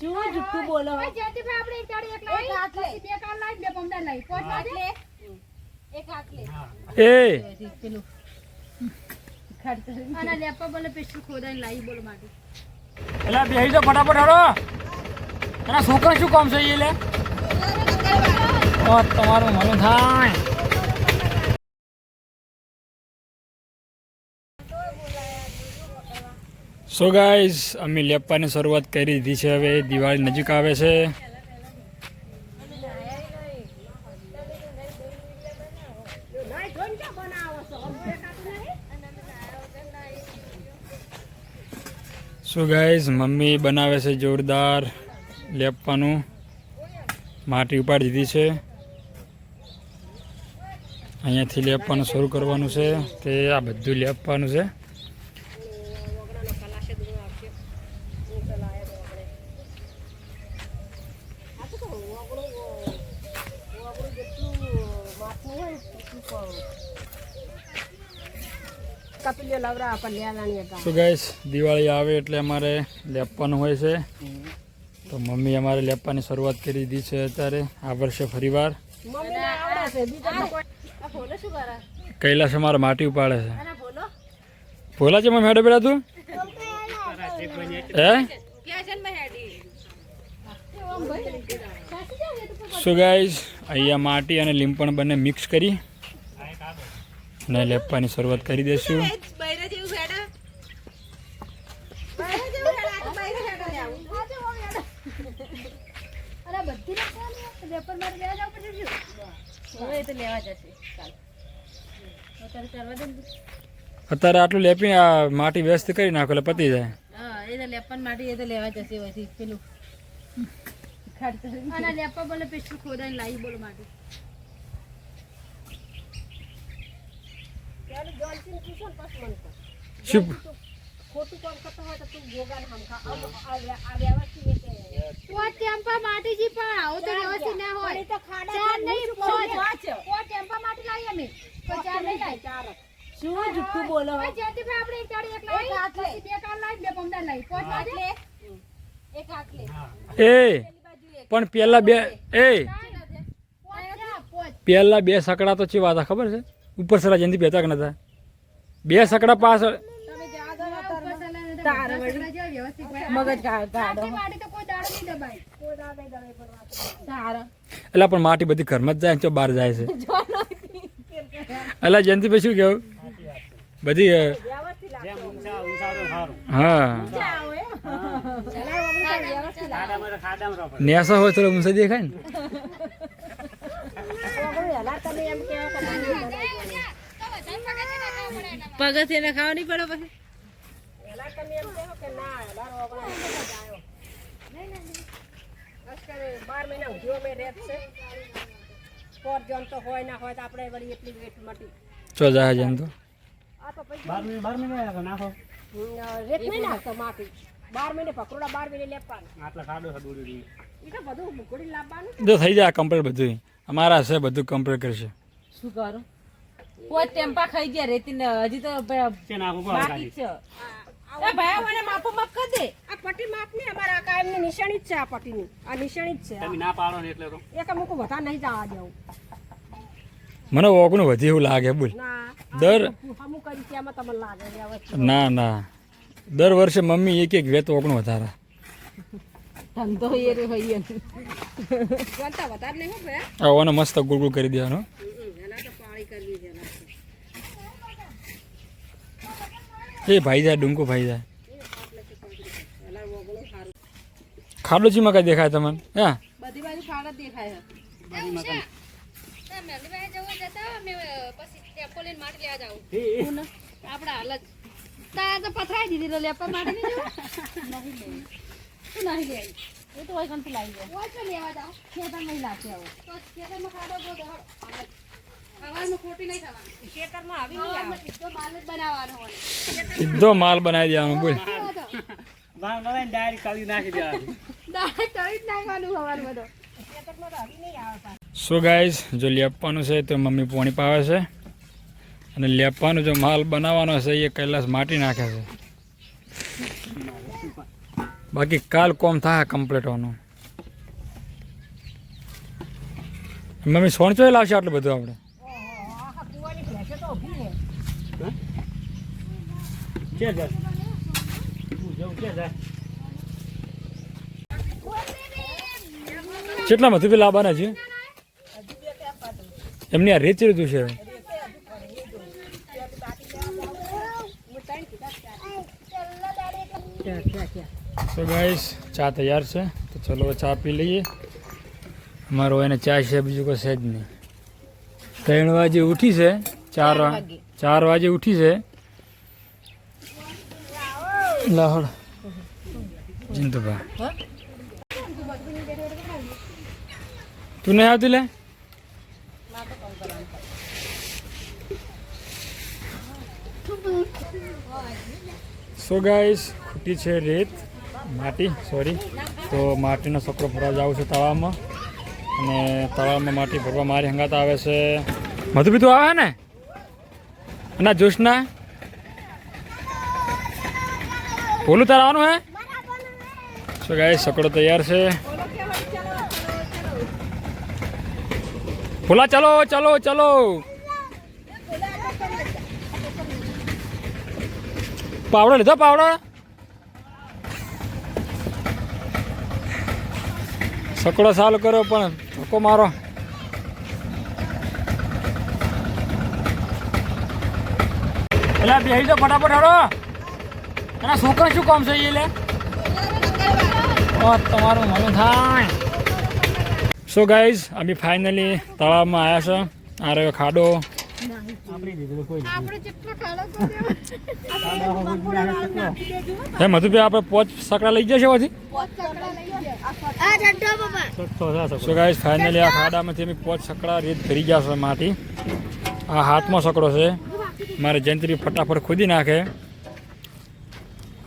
શું જુઠ્ઠું બોલો? જયંતિભાઈ, આપણે એક દાડે એક લાઈ એક હાથ લઈ. બે કાન લાઈ બે પમદાર લાવી. પોંચ વાગે? એક હાથ લે. એ. પેલું. ખર્ચ અને લેપા બોલે પેસ્ટ્રી ખોદાઈને લાવી બોલો માટે. એટલે બેસી જાઓ ફટાફટ હડો. એના છોકરા શું કામ છે એ લે? ઓ, તમારું મન થાય. સો ગાઈઝ અમે લેપવાની શરૂઆત કરી દીધી છે. હવે દિવાળી નજીક આવે છે. સો ગાઈઝ મમ્મી બનાવે છે જોરદાર લેપવાનું. માટી ઉપાડી દીધી છે. અહીંયાથી લેપવાનું શરૂ કરવાનું છે. તે આ બધું લેપવાનું છે. કપિલ્યો લવરા પણ લેવાની હતા સો ગાઈઝ દિવાળી આવે એટલે અમારે લેપવાનું હોય છે. તો મમ્મી અમારે લેપવાની શરૂઆત કરી દીધી છે અત્યારે. આ વર્ષે ફરીવાર. શું કૈલાસ અમારે માટી ઉપાડે છે. ભોલા છે મમ્મી હેડે બેડા તું? હે? સો ગાઈઝ અહીંયા માટી અને લીંપણ બંને મિક્સ કરી અને લેપવાની શરૂઆત કરી દઈશું અત્યારે આટલું લેપી માટી વ્યસ્ત કરી નાખો એટલે પતી જાય. લેપન માટી એ તો લેવા જશે પેલું અને લેપા બોલે પેસ્ટ્રી ખોદાઈને લાવી બોલો માટે. શું ખોટું કામ કરતો હોય તો તું ભોગાને હમખા. આ વ્યવસ્થિત રીતે. ટેમ્પા માટીજી પણ આવું તો વ્યવસ્થિત ના હોય. તો ખાડા ચાર નહીં પાંચ. પોચ ટેમ્પા માટી લાવી અમે. તો ચાર નહીં લાવી. ચાર શું જુઠ્ઠું બોલો? ઓય જયંતિભાઈ, આપણે એક દાડે એક લાવી, એક હાથ લઈ. પછી બે કાન લાવી, બે પમદાર લાવી. પોચ વાગે? એક હાથ લે. એ. પણ પેલા બે એ. પોચ પેલા બે સકડા તો ચેવા હતા ખબર છે? ઉપર સરા જયંતિ બેતા કે નતા બે સકડા પાછળ એટલે પણ માટી બધી ઘરમાં જ જાય બહાર જાય છે. એટલે જયંતિભાઈ શું કેવું બધી હા. નેસા હોય તો ઊંચા દેખાય ને. પગથિયે પગથિયે ખાવા નહીં પડે પછી? ના બાર મહિના ઉધ્યો મેં રેત છે સ્પોર્ટ જોન તો હોય ના હોય તો આપણે વળી એટલી વેટ મટી ચો જાય જેમ તો આ તો પછી રેત નહીં નાખતો માટી બાર મહિને પકડોડા બાર મહિને લેવાનું એ તો બધું મુકડી લાવવાનું. જો થઈ જાય કમ્પ્લીટ બધું અમારા છે બધું કમ્પ્લીટ કરશે. શું કરું? કોઈ ટેમ્પા ખાઈ ગયા રેતી ને હજી તો બાકી છે. એ ભાઈ મને માપો માપ કરી દે. આ પટ્ટી માપની અમારા આ કાયમની નિશાની જ છે આ પટ્ટીની. આ નિશાની જ છે ના પાડો ને એટલે એક અમુક વધારે નહીં જવા દેવું. મને ઓગણું વધી એવું લાગે બોલ. દર અમુક એમાં તમને લાગે વ્યવસ્થિત ના ના. દર વર્ષે મમ્મી એક એક વેતો ઓગણું વધારે. ધંધો એ રે હોય. જોનતા વધારે નહીં હો ભયા ઓને મસ્ત ગુળ ગુળ કરી દેવાનો. એના તો પાળી કરવી છે એના તો. એ ભાઈ જાય ડુંકુ ભાઈ સારું ખાડો ચીમાં કઈ દેખાય તમને? હા? બધી બાજુ જ દેખાય છે. આપડા હાલત તાર તો પથરાઈ દીધી તો લેપા માટી નહીં લેવું? તું નહીં લે એ તો હોય કંઈ લાવી જાય ઓય તો લેવા જાઓ. ખેતર નહીં લાગશે આવો તો ખેતરમાં ખાડો બહુ દહાડો. ખાવાનું ખોટી નહીં થવાનું. ખેતરમાં આવી નહીં આવે ખાવામાં સીધો માલ જ બનાવવાનો હોય. સીધો માલ બનાવી દેવાનો બોલ ડાયરેક્ટ તળી જ નાખવાનું હવાનું બધું. ખેતરમાં તો આવી નહીં આવે સો ગાઈઝ જો લેપવાનું છે તો મમ્મી પોણી પાવે છે અને લેપવાનો જો માલ બનાવવાનો છે એ કૈલાસ માટી નાખે છે. બાકી કાલ કોમ થાય કમ્પ્લીટ હોવાનું. મમ્મી સોણ લાવશે આટલું બધું આપણે? કેટલામાં? તો લાવવાના છે? એમની આ રેચી રીતું છે સો ગાઈસ ચા તૈયાર છે. તો ચલો ચા પી લઈએ. અમારો એને ચા છે બીજું કોઈ છે જ નહીં. ત્રણ વાગે ઉઠી છે. ચાર ચાર વાગે ઉઠી છે. લાહોડ જિંતુભા. તું નહીં આવતી લે? સો ગાઈસ ખૂટી છે રેત. માટી સોરી તો માટીનો સકડો ભરવા જાવ છે તળાવમાં. અને તળાવમાં માટી ભરવા મારી હંગાત આવે છે. મધુ બીધું આવે ને? અને જોશના? બોલું તાર આવવાનું હે? શું ગાઈસ સકડો તૈયાર છે. ભોલા, ચલો ચલો ચલો. પાવડો લીધો, પાવડો? સકડો સાલ કર્યો પણ ધક્કો મારો. એટલે બેહી જાઓ ફટાફટ હડો. એના છોકરા શું કામ છે એટલે તમારું મન થાય. સો ગાઈઝ અમે ફાઇનલી તળાવમાં આવ્યા છે. આ રહ્યો ખાડો. હે મધુભાઈ આપણે પોચ સકડા લઈ જશે પછી સો ગાઈસ ફાઇનલી આ ખાડામાંથી અમે પોચ સકડા રેત ભરી ગયા છે માટી. આ હાથમાં સકડો છે. મારે જંત્રી ફટાફટ ખોદી નાખે.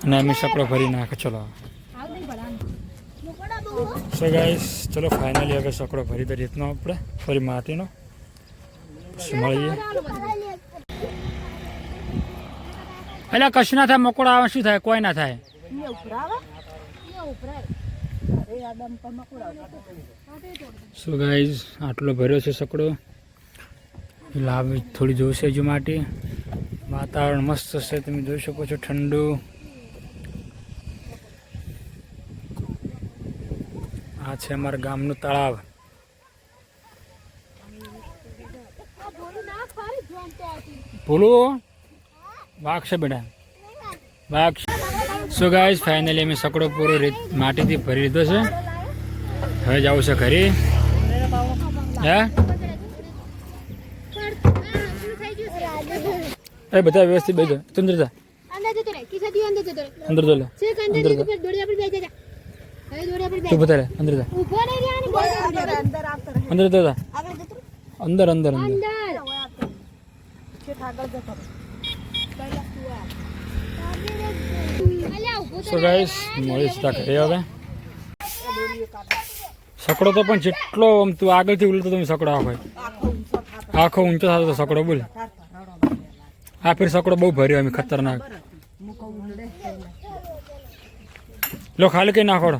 અને અમે સકડો ભરી નાખે. ચલો. સો ગાઈસ ચલો ફાઇનલી હવે સકડો ભરી દે રીતનો આપણે. ફરી માટીનો. પછી મળીએ. એટલે કશું ના થાય મકોડા આવે શું થાય? કોઈ ના થાય. સો ગાઈઝ આટલો ભર્યો છે સકડો. લાભ થોડી જોશે હજુ માટે. વાતાવરણ મસ્ત છે, તમે જોઈ શકો છો ઠંડુ. આ છે અમારા ગામનું તળાવ. ભૂલું વાઘ છે બેટા. વાઘ સો ગાઈઝ ફાઇનલી અમે સકડો પૂરો માટીથી ભરી લીધો છે. હવે જવું છે ઘરે. હે? એ બધા વ્યવસ્થિત બેજો જા. અંદર જો અંદર જા તું બધા રે અંદર જા. અંદર જા અંદર અંદર અંદર. ઊભો સો ગાઈસ મળી ઘરે હવે. સકડો તો પણ જેટલો આમ તું આગળથી ઉલટો તમે સકડો આખો આખો ઊંચો થતો તો સકડો બોલ. આ ફેર સકડો બહુ ભર્યો એમ ખતરનાક. લો ખાલી કઈ નાખોડો.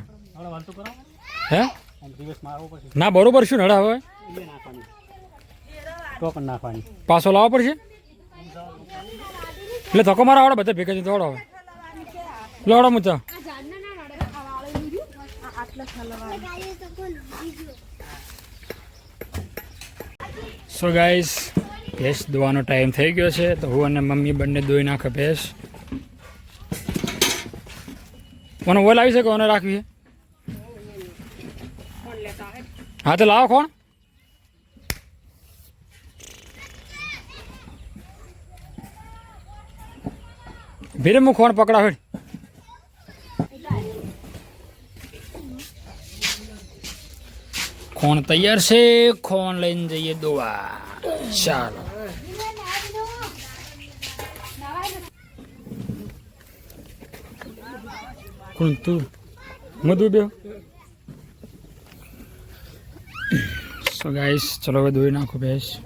હે? ના, બરોબર શું નડા હવે? પાછો લાવવો પડશે? એટલે ધક્કો મારા આવડે બધા ભેગા દોડો હવે. લોડો મુચા સો ગાઈસ ભેંસ ધોવાનો ટાઈમ થઈ ગયો છે, તો હું અને મમ્મી બંને ધોઈ નાખે ભેંસ. મને ઓલ આવી છે કે ઓને રાખવી હા, તો લાવો કોણ ભીરે હું ખોણ પકડા હેડ. ખોણ તૈયાર છે? ખોણ લઈને જઈએ દોવા. ચાલો. કોણ તું? મધુ બે સો ગાઈસ ચલો હવે ધોઈ નાખો ભેંસ.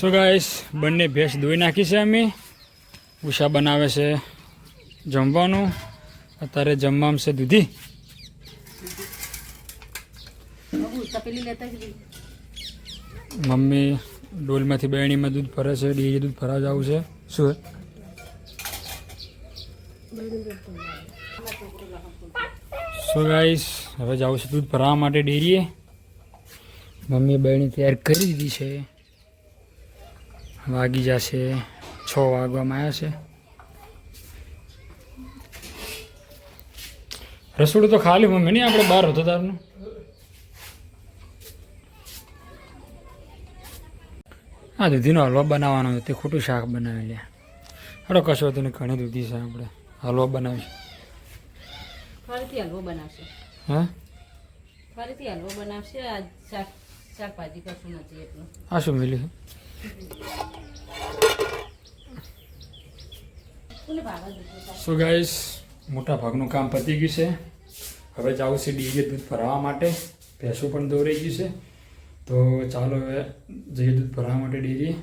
સો ગાઈસ બંને ભેંસ ધોઈ નાખી છે અમે. ઉષા બનાવે છે જમવાનું. અત્યારે જમવામાં છે દૂધી. મમ્મી ડોલમાંથી બહેણીમાં દૂધ ભરે છે ડેરી દૂધ ભરાવા જવું છે. શું? So guys? હવે જવું છે દૂધ ભરાવા માટે ડેરીએ. મમ્મીએ બહેણી તૈયાર કરી દીધી છે. વાગી જશે, છ વાગવામાં આવ્યા છે. રસોડું તો ખાલી મમ્મી, નહીં આપણે બહાર હતો તારનું? હા દૂધીનો હલવો બનાવવાનો તે ખોટું શાક બનાવી લે હડો કશો હતો ઘણી દૂધી છે આપણે. હલવો બનાવીશું ફરીથી હલવો બનાવશે. હા? ફરીથી હલવો બનાવશે આ શાક શાકભાજી કશું નથી એટલું. આ શું મિલ્યું સો ગાઈસ મોટા ભાગનું કામ પતી ગયું છે. હવે જાઉં છે ડીજે દૂધ ભરાવા માટે. ભેંસો પણ દોરાઈ ગયું છે. તો ચાલો હવે જઈએ દૂધ ભરાવા માટે ડેરીએ